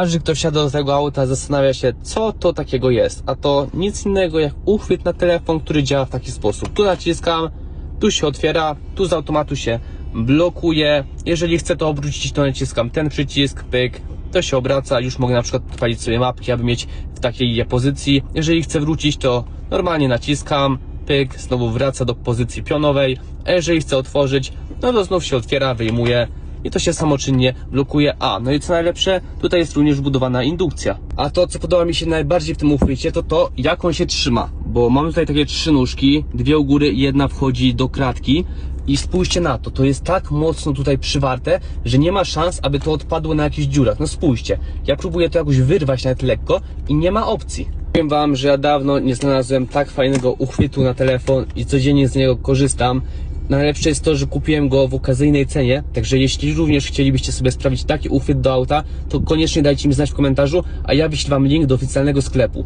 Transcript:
Każdy, kto wsiada do tego auta, zastanawia się, co to takiego jest. A to nic innego jak uchwyt na telefon, który działa w taki sposób. Tu naciskam, tu się otwiera, tu z automatu się blokuje. Jeżeli chcę to obrócić, to naciskam ten przycisk, pyk, to się obraca. Już mogę na przykład odpalić sobie mapki, aby mieć w takiej pozycji. Jeżeli chcę wrócić, to normalnie naciskam, pyk, znowu wraca do pozycji pionowej. A jeżeli chcę otworzyć, no to znów się otwiera, wyjmuje i to się samoczynnie blokuje. A, no i co najlepsze, tutaj jest również wbudowana indukcja. A to, co podoba mi się najbardziej w tym uchwycie, to to, jak on się trzyma. Bo mamy tutaj takie trzy nóżki, dwie u góry, jedna wchodzi do kratki. I spójrzcie na to, to jest tak mocno tutaj przywarte, że nie ma szans, aby to odpadło na jakichś dziurach. No spójrzcie, ja próbuję to jakoś wyrwać nawet lekko i nie ma opcji. Powiem wam, że ja dawno nie znalazłem tak fajnego uchwytu na telefon i codziennie z niego korzystam. Najlepsze jest to, że kupiłem go w okazyjnej cenie, także jeśli również chcielibyście sobie sprawić taki uchwyt do auta, to koniecznie dajcie mi znać w komentarzu, a ja wyślę wam link do oficjalnego sklepu.